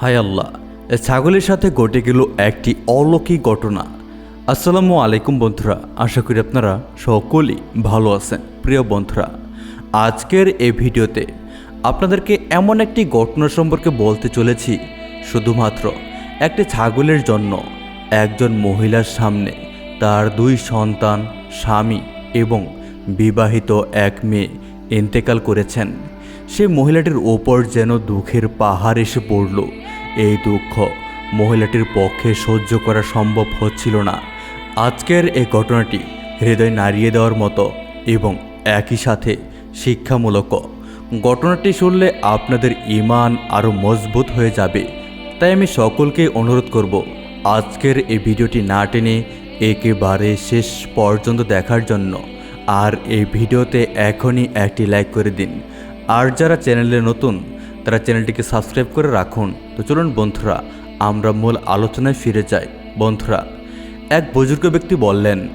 হায় আল্লাহ ছাগলের সাথে ঘটে গেল একটি অলৌকিক ঘটনা। আসসালামু আলাইকুম বন্ধুরা, আশা করি আপনারা সকলেই ভালো আছেন। প্রিয় বন্ধুরা, আজকের এই ভিডিওতে আপনাদেরকে এমন একটি ঘটনা সম্পর্কে বলতে চলেছি। শুধুমাত্র একটি ছাগলের জন্য একজন মহিলার সামনে তার দুই সন্তান, স্বামী এবং বিবাহিত এক মেয়ে ইন্তেকাল করেছেন। সে মহিলাটির ওপর যেন দুঃখের পাহাড় এসে পড়ল। এই দুঃখ মহিলাটির পক্ষে সহ্য করা সম্ভব হচ্ছিল না। আজকের এই ঘটনাটি হৃদয় নাড়িয়ে দেওয়ার মতো এবং একই সাথে শিক্ষামূলক। ঘটনাটি শুনলে আপনাদের ইমান আরও মজবুত হয়ে যাবে। তাই আমি সকলকে অনুরোধ করব, আজকের এই ভিডিওটি না টেনে একেবারে শেষ পর্যন্ত দেখার জন্য আর এই ভিডিওতে এখনই একটি লাইক করে দিন। আর যারা চ্যানেলে নতুন তারা চ্যানেলটিকে সাবস্ক্রাইব করে রাখুন। তো চলুন বন্ধুরা, আমরা মূল আলোচনায় ফিরে যাই। বন্ধুরা, এক বুজুর্গ ব্যক্তি বললেন,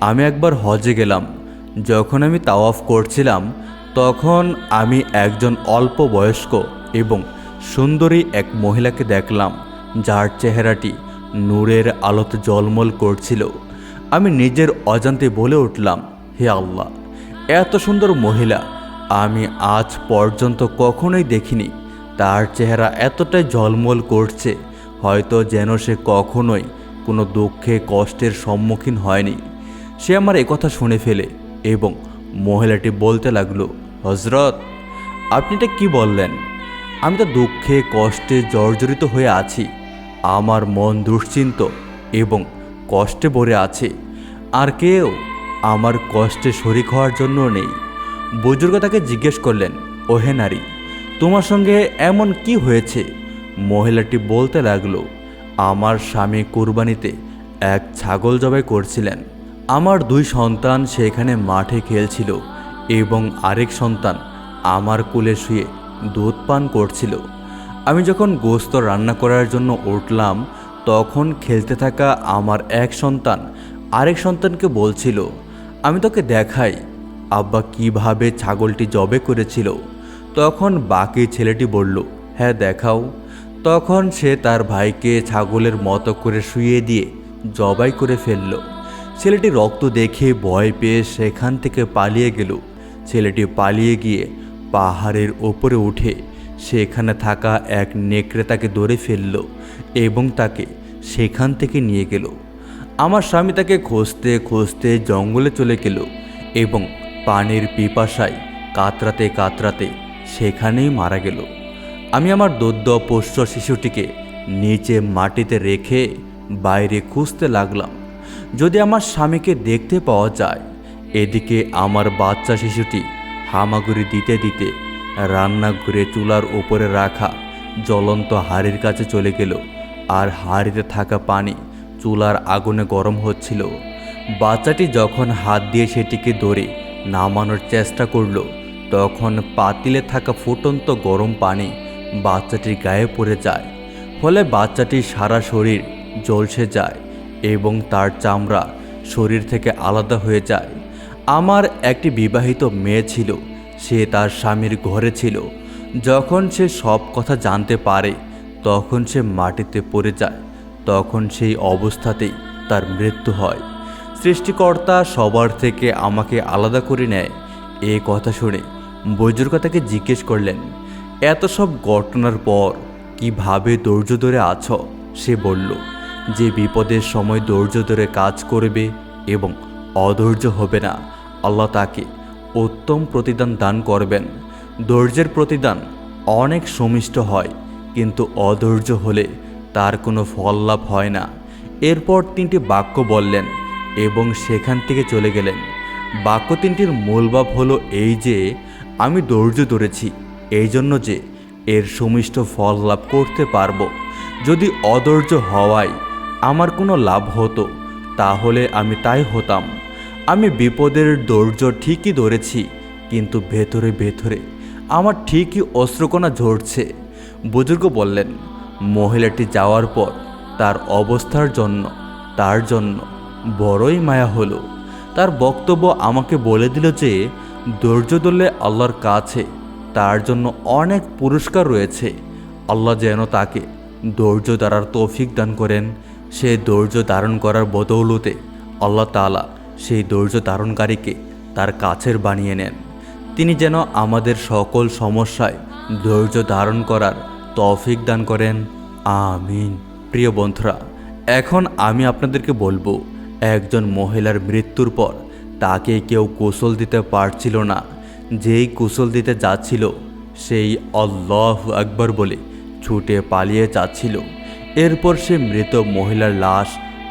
আমি একবার হজে গেলাম। যখন আমি তাওয়াফ করছিলাম, তখন আমি একজন অল্প বয়স্ক এবং সুন্দরী এক মহিলাকে দেখলাম, যার চেহারাটি নূরের আলোতে জলমল করছিল। আমি নিজের অজান্তে বলে উঠলাম, হে আল্লাহ, এত সুন্দর মহিলা, আমি আজ পর্যন্ত কখনোই দেখিনি। তার চেহারা এতটাই ঝলমল করছে, হয়তো যেন সে কখনোই কোনো দুঃখে কষ্টের সম্মুখীন হয়নি। সে আমার কথা শুনে ফেলে এবং মহিলাটি বলতে লাগল হজরত আপনি এটা কী বললেন? আমি তো দুঃখে কষ্টে জর্জরিত হয়ে আছি। আমার মন দুশ্চিন্ত এবং কষ্টে ভরে আছে। আর কেউ আমার কষ্টে শরিক হওয়ার জন্য নেই। বুজুর্গ তাকে জিজ্ঞেস করলেন, ওহে নারী তোমার সঙ্গে এমন কি হয়েছে? মহিলাটি বলতে লাগল, আমার স্বামী কুরবানিতে এক ছাগল জবাই করছিলেন। আমার দুই সন্তান সেখানে মাঠে খেলছিল এবং আরেক সন্তান আমার কোলে শুয়ে দুধ পান করছিল। আমি যখন গোস্ত রান্না করার জন্য উঠলাম, তখন খেলতে থাকা আমার এক সন্তান আরেক সন্তানকে বলছিল, আমি তোকে দেখাই, আব্বা কীভাবে ছাগলটি জবে করেছিল? তখন বাকি ছেলেটি বলল হ্যাঁ দেখাও। তখন সে তার ভাইকে ছাগলের মতো করে শুয়ে দিয়ে জবাই করে ফেলল। ছেলেটি রক্ত দেখে ভয় পেয়ে সেখান থেকে পালিয়ে গেল। ছেলেটি পালিয়ে গিয়ে পাহাড়ের ওপরে উঠে সেখানে থাকা এক নেকড়ে তাকে ধরে ফেলল এবং তাকে সেখান থেকে নিয়ে গেল। আমার স্বামী তাকে খুঁজতে খুঁজতে জঙ্গলে চলে গেল এবং পানির পিপাসায় কাতরাতে কাতরাতে সেখানেই মারা গেল। আমি আমার দদ্য পোষ্য শিশুটিকে নিচে মাটিতে রেখে বাইরে খুঁজতে লাগলাম। যদি আমার স্বামীকে দেখতে পাওয়া যায়, এদিকে আমার বাচ্চা শিশুটি হামাগুড়ি দিতে দিতে রান্নাঘরে চুলার উপরে রাখা জ্বলন্ত হাড়ির কাছে চলে গেল আর হাড়িতে থাকা পানি চুলার আগুনে গরম হচ্ছিল। বাচ্চাটি যখন হাত দিয়ে সেটিকে ধরে নামানোর চেষ্টা করল তখন পাতিলে থাকা ফুটন্ত গরম পানি বাচ্চাটির গায়ে পড়ে যায়। ফলে বাচ্চাটির সারা শরীর জ্বলসে যায় এবং তার চামড়া শরীর থেকে আলাদা হয়ে যায়। আমার একটি বিবাহিত মেয়ে ছিল, সে তার স্বামীর ঘরে ছিল। যখন সে সব কথা জানতে পারে, তখন সে মাটিতে পড়ে যায়। তখন সেই অবস্থাতেই তার মৃত্যু হয়। সৃষ্টিকর্তা সবার থেকে আমাকে আলাদা করে নেয়। এ কথা শুনে বুজুর্গ তাকে জিজ্ঞেস করলেন, এত সব ঘটনার পর কীভাবে ধৈর্য ধরে আছো? সে বলল, যে বিপদের সময় ধৈর্য ধরে কাজ করবে এবং অধৈর্য হবে না। আল্লাহ তাকে উত্তম প্রতিদান দান করবেন। ধৈর্যের প্রতিদান অনেক সমিষ্ট হয়, কিন্তু অধৈর্য হলে তার কোনো ফল লাভ হয় না। এরপর তিনটি বাক্য বললেন এবং সেখান থেকে চলে গেলেন। বাক্য তিনটির মূল ভাব হলো এই যে আমি ধৈর্য ধরেছি, এই জন্য যে এর সুমিষ্ট ফল লাভ করতে পারব। যদি অধৈর্য হওয়ায় আমার কোনো লাভ হতো, তাহলে আমি তাই হতাম। আমি বিপদের ধৈর্য ঠিকই ধরেছি, কিন্তু ভেতরে ভেতরে আমার ঠিকই অস্ত্রকোনা ঝরছে। বুজুর্গ বললেন, মহিলাটি যাওয়ার পর তার অবস্থার জন্য, তার জন্য বড়ই মায়া হলো। তার বক্তব্য আমাকে বলে দিল যে ধৈর্য ধরলে আল্লাহর কাছে তার জন্য অনেক পুরস্কার রয়েছে। আল্লাহ যেন তাকে ধৈর্য ধারার তৌফিক দান করেন। সে ধৈর্য ধারণ করার বদৌলতে আল্লাহ তালা সেই ধৈর্য ধারণকারীকে তার কাছের বানিয়ে নেন। তিনি যেন আমাদের সকল সমস্যায় ধৈর্য ধারণ করার তৌফিক দান করেন। আমিন। প্রিয় বন্ধুরা, এখন আমি আপনাদেরকে বলব, একজন মহিলার মৃত্যুর পর তাকে কেউ গোসল দিতে পারছিল না। যেই গোসল দিতে যাচ্ছিল, সেই আল্লাহ আকবর বলে ছুটে পালিয়ে যাচ্ছিল। এরপর সে মৃত মহিলার লাশ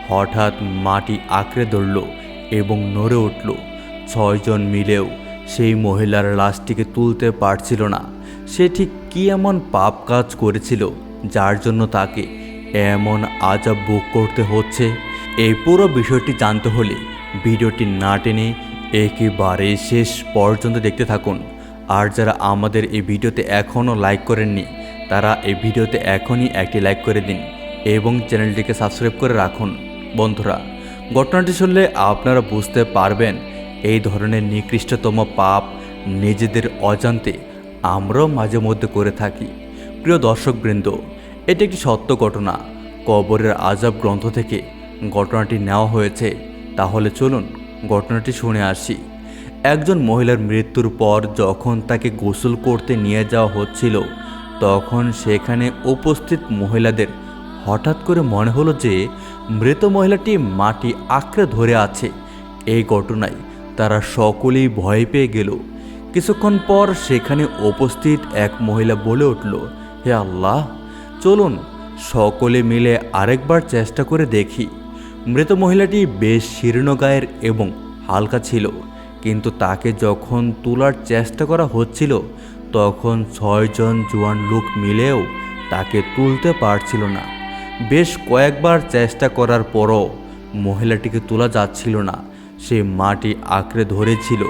হঠাৎ মাটি আঁকড়ে ধরল এবং নড়ে উঠল। ছয়জন মিলেও সেই মহিলার লাশটিকে তুলতে পারছিল না। সে ঠিক কী এমন পাপ কাজ করেছিল, যার জন্য তাকে এমন আজাব বুক করতে হচ্ছে? এই পুরো বিষয়টি জানতে হলে ভিডিওটি না টেনে একেবারে শেষ পর্যন্ত দেখতে থাকুন। আর যারা আমাদের এই ভিডিওতে এখনও লাইক করেননি, তারা এই ভিডিওতে এখনই একটি লাইক করে দিন এবং চ্যানেলটিকে সাবস্ক্রাইব করে রাখুন। বন্ধুরা, ঘটনাটি শুনলে আপনারা বুঝতে পারবেন, এই ধরনের নিকৃষ্টতম পাপ নিজেদের অজান্তে আমরাও মাঝে মধ্যে করে থাকি। প্রিয় দর্শকবৃন্দ, এটি একটি সত্য ঘটনা। কবরের আজাব গ্রন্থ থেকে ঘটনাটি নেওয়া হয়েছে। তাহলে চলুন ঘটনাটি শুনে আসি। একজন মহিলার মৃত্যুর পর যখন তাকে গোসল করতে নিয়ে যাওয়া হচ্ছিল, তখন সেখানে উপস্থিত মহিলাদের হঠাৎ করে মনে হলো যে মৃত মহিলাটি মাটি আঁকড়ে ধরে আছে। এই ঘটনায় তারা সকলেই ভয় পেয়ে গেল। কিছুক্ষণ পর সেখানে উপস্থিত এক মহিলা বলে উঠল, হে আল্লাহ, চলুন সকলে মিলে আরেকবার চেষ্টা করে দেখি। মৃত মহিলাটি বেশ শীর্ণ গায়ের এবং হালকা ছিল, কিন্তু তাকে যখন তোলার চেষ্টা করা হচ্ছিল, তখন ছয়জন জোয়ান লোক মিলেও তাকে তুলতে পারছিল না। বেশ কয়েকবার চেষ্টা করার পরও মহিলাটিকে তোলা যাচ্ছিল না, সে মাটি আঁকড়ে ধরেছিল।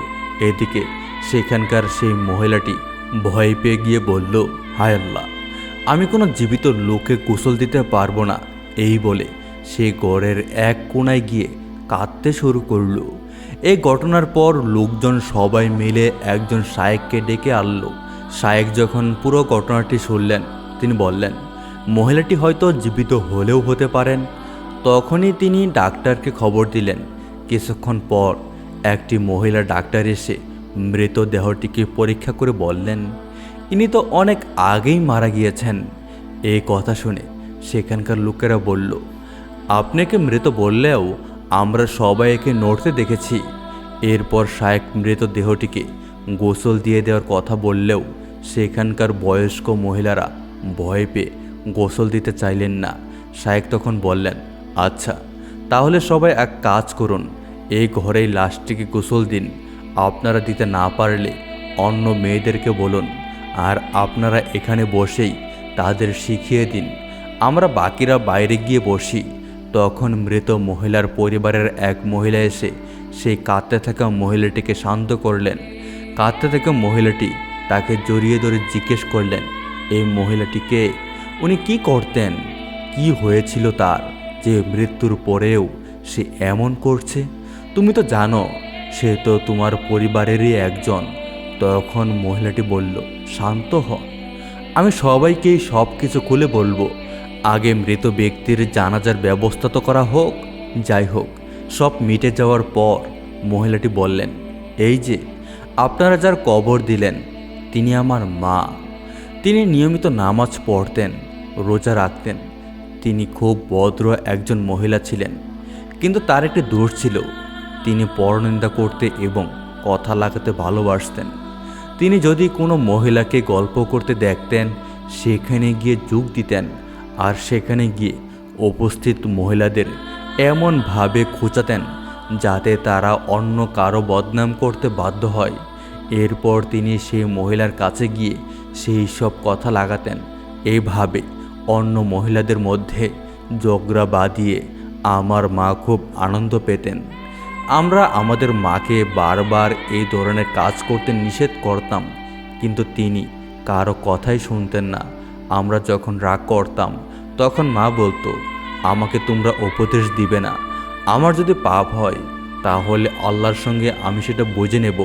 এদিকে সেখানকার সেই মহিলাটি ভয় পেয়ে গিয়ে বলল, হায় আল্লাহ, আমি কোনো জীবিত লোকে কুশল দিতে পারব না। এই বলে সে গড়ের এক কোনায় গিয়ে কাঁদতে শুরু করল। এই ঘটনার পর লোকজন সবাই মিলে একজন শায়েককে ডেকে আনলো। শায়েক যখন পুরো ঘটনাটি শুনলেন, তিনি বললেন, মহিলাটি হয়তো জীবিত হলেও হতে পারেন। তখনই তিনি ডাক্তারকে খবর দিলেন। কিছুক্ষণ পর একটি মহিলা ডাক্তার এসে মৃতদেহটিকে পরীক্ষা করে বললেন, ইনি তো অনেক আগেই মারা গিয়েছেন। এই কথা শুনে সেখানকার লোকেরা বলল আপনাকে মৃত বললেও আমরা সবাই একে নড়তে দেখেছি। এরপর শায়েক মৃতদেহটিকে গোসল দিয়ে দেওয়ার কথা বললেও সেখানকার বয়স্ক মহিলারা ভয় পেয়ে গোসল দিতে চাইলেন না। শায়েক তখন বললেন আচ্ছা তাহলে সবাই এক কাজ করুন, এই ঘরেই লাশটিকে গোসল দিন। আপনারা দিতে না পারলে অন্য মেয়েদেরকে বলুন, আর আপনারা এখানে বসেই তাদের শিখিয়ে দিন। আমরা বাকিরা বাইরে গিয়ে বসি। তখন মৃত মহিলার পরিবারের এক মহিলা এসে সেই কাঁদতে থাকা মহিলাটিকে শান্ত করলেন। কাঁদতে থাকা মহিলাটি তাকে জড়িয়ে ধরে জিজ্ঞেস করলেন, এই মহিলাটিকে উনি কি করতেন? কি হয়েছিল তার যে মৃত্যুর পরেও সে এমন করছে? তুমি তো জানো, সে তো তোমার পরিবারেরই একজন। তখন মহিলাটি বলল, শান্ত হ। আমি সবাইকেই সব কিছু খুলে বলব। আগে মৃত ব্যক্তির জানাজার ব্যবস্থা তো করা হোক, যাই হোক, সব মিটে যাওয়ার পর মহিলাটি বললেন, এই যে, আপনারা যার কবর দিলেন, তিনি আমার মা। তিনি নিয়মিত নামাজ পড়তেন, রোজা রাখতেন। তিনি খুব ভদ্র একজন মহিলা ছিলেন, কিন্তু তার একটি দোষ ছিল। তিনি পরনিন্দা করতে এবং কথা লাগাতে ভালোবাসতেন। তিনি যদি কোনো মহিলাকে গল্প করতে দেখতেন, সেখানে গিয়ে যোগ দিতেন আর সেখানে গিয়ে উপস্থিত মহিলাদের এমনভাবে খোঁচাতেন যাতে তারা অন্য কারও বদনাম করতে বাধ্য হয়। এরপর তিনি সেই মহিলার কাছে গিয়ে সেই সব কথা লাগাতেন। এইভাবে অন্য মহিলাদের মধ্যে জগরা বাঁধিয়ে আমার মা খুব আনন্দ পেতেন। আমরা আমাদের মাকে বারবার এই ধরনের কাজ করতে নিষেধ করতাম, কিন্তু তিনি কারও কথাই শুনতেন না। আমরা যখন রাগ করতাম, তখন মা বলতো, আমাকে তোমরা উপদেশ দিবে না। আমার যদি পাপ হয়, তাহলে আল্লাহর সঙ্গে আমি সেটা বুঝে নেব।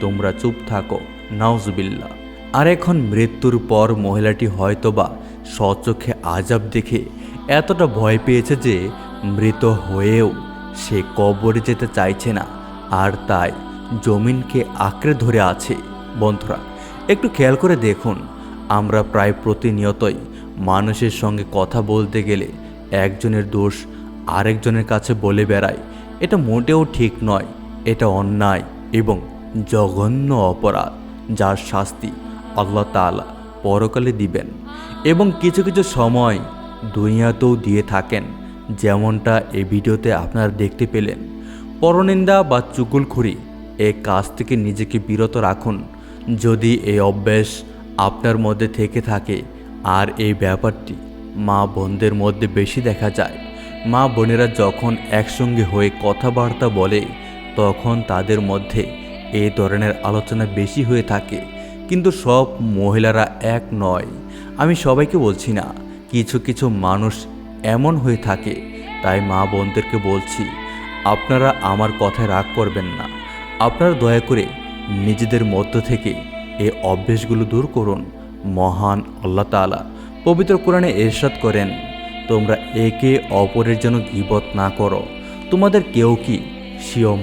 তোমরা চুপ থাকো। নাউজবিল্লা আর এখন মৃত্যুর পর মহিলাটি হয়তোবা স্বচোখে আজাব দেখে এতটা ভয় পেয়েছে যে মৃত হয়েও সে কবরে যেতে চাইছে না। আর তাই জমিনকে আঁকড়ে ধরে আছে। বন্ধুরা, একটু খেয়াল করে দেখুন। আমরা প্রায় প্রতিনিয়তই মানুষের সঙ্গে কথা বলতে গেলে একজনের দোষ আরেকজনের কাছে বলে বেড়াই। এটা মোটেও ঠিক নয়, এটা অন্যায় এবং জঘন্য অপরাধ যার শাস্তি আল্লাহ তাআলা পরকালে দিবেন এবং কিছু কিছু সময় দুনিয়াতেও দিয়ে থাকেন। যেমনটা এই ভিডিওতে আপনারা দেখতে পেলেন। পরনিন্দা বা চুগুলখুরি এই কাজ থেকে নিজেকে বিরত রাখুন। যদি এই অভ্যাস আপনার মধ্যে থেকে থাকে। আর এই ব্যাপারটি মা বোনদের মধ্যে বেশি দেখা যায়। মা বোনেরা যখন একসঙ্গে হয়ে কথাবার্তা বলে, তখন তাদের মধ্যে এই ধরনের আলোচনা বেশি হয়ে থাকে। কিন্তু সব মহিলারা এক নয়। আমি সবাইকে বলছি না, কিছু কিছু মানুষ এমন হয়ে থাকে। তাই মা বোনদেরকে বলছি, আপনারা আমার কথায় রাগ করবেন না। আপনারা দয়া করে নিজেদের মধ্য থেকে এই অভ্যেসগুলো দূর করুন, মহান আল্লাহ তাআলা। পবিত্র কোরআনে এরশাদ করেন, তোমরা একে অপরের জন্য গিবত না করো। তোমাদের কেউ কি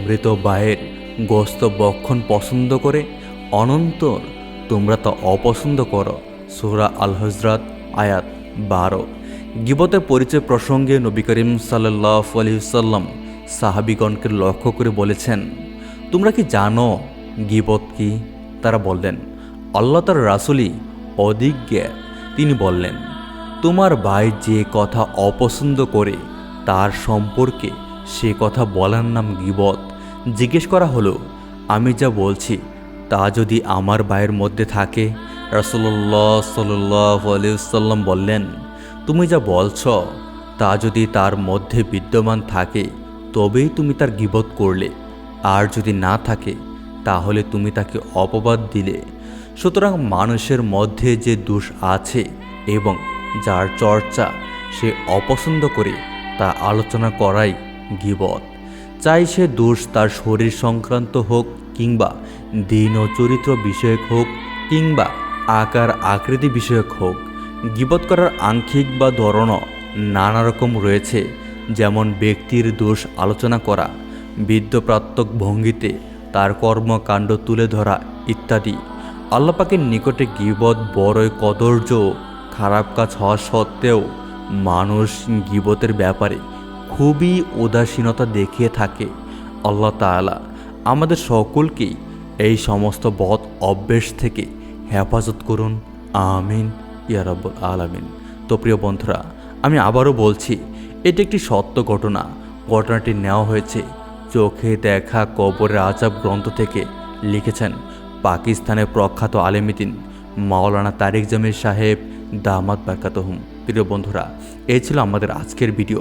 মৃত বায়ের গোস্ত বক্ষণ পছন্দ করে? অনন্তর তোমরা তা অপছন্দ করো। সুরা আল হজরত আয়াত বারো। গিবতের পরিচয় প্রসঙ্গে নবী করিম সাল্লাহ আলহিসাল্লাম সাহাবিগণকে লক্ষ্য করে বলেছেন, তোমরা কি জানো গিবত কি? তারা বললেন আল্লাহ তার রাসুলি অধিজ্ঞা। তিনি বললেন, তোমার ভাই যে কথা অপছন্দ করে, তার সম্পর্কে সে কথা বলার নাম গিবত। জিজ্ঞেস করা হলো, আমি যা বলছি, তা যদি আমার ভাইয়ের মধ্যে থাকে? রাসুল্লাহ সাল্লাম বললেন, তুমি যা বলছ, তা যদি তার মধ্যে বিদ্যমান থাকে, তবেই তুমি তার গিবত করলে। আর যদি না থাকে, তাহলে তুমি তাকে অপবাদ দিলে। সুতরাং মানুষের মধ্যে যে দোষ আছে এবং যার চর্চা সে অপছন্দ করে, তা আলোচনা করাই গিবত। চাই সে দোষ তার শরীর সংক্রান্ত হোক কিংবা দিন ও চরিত্র বিষয়ক হোক কিংবা আকার আকৃতি বিষয়ক হোক। গিবত করার আংশিক বা ধরনও নানা রকম রয়েছে, যেমন ব্যক্তির দোষ আলোচনা করা বিদ্যপ্রাত্মক ভঙ্গিতে তার কর্মকাণ্ড তুলে ধরা ইত্যাদি। আল্লাপাকের নিকটে গিবত বড়ই কদর্য, খারাপ কাজ হওয়া সত্ত্বেও মানুষ গিবতের ব্যাপারে খুবই উদাসীনতা দেখিয়ে থাকে। আল্লাহ তাআলা আমাদের সকলকেই এই সমস্ত বদ অভ্যেস থেকে হেফাজত করুন। আমিন। ইয়ারব্বুল আলামিন। তো প্রিয় বন্ধুরা, আমি আবারও বলছি, এটি একটি সত্য ঘটনা। ঘটনাটি নেওয়া হয়েছে চোখে দেখা কবরের আজাব গ্রন্থ থেকে লিখেছেন পাকিস্তানের প্রখ্যাত আলেমিদিন মাওলানা তারিক জামির সাহেব দামাত বারকাতহুম প্রিয় বন্ধুরা এই ছিল আমাদের আজকের ভিডিও।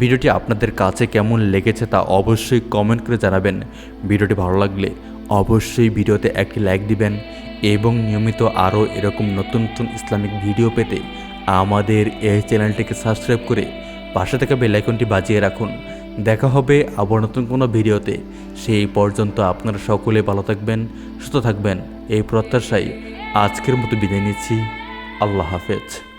ভিডিওটি আপনাদের কাছে কেমন লেগেছে তা অবশ্যই কমেন্ট করে জানাবেন। ভিডিওটি ভালো লাগলে অবশ্যই ভিডিওতে একটি লাইক দিবেন এবং নিয়মিত আরও এরকম নতুন নতুন ইসলামিক ভিডিও পেতে আমাদের এই চ্যানেলটিকে সাবস্ক্রাইব করে পাশে থাকা বেলাইকনটি বাজিয়ে রাখুন। দেখা হবে আবার নতুন কোনো ভিডিওতে। সেই পর্যন্ত আপনারা সকলে ভালো থাকবেন, সুস্থ থাকবেন, এই প্রত্যাশায় আজকের মতো বিদায় নিচ্ছি। আল্লাহ হাফেজ।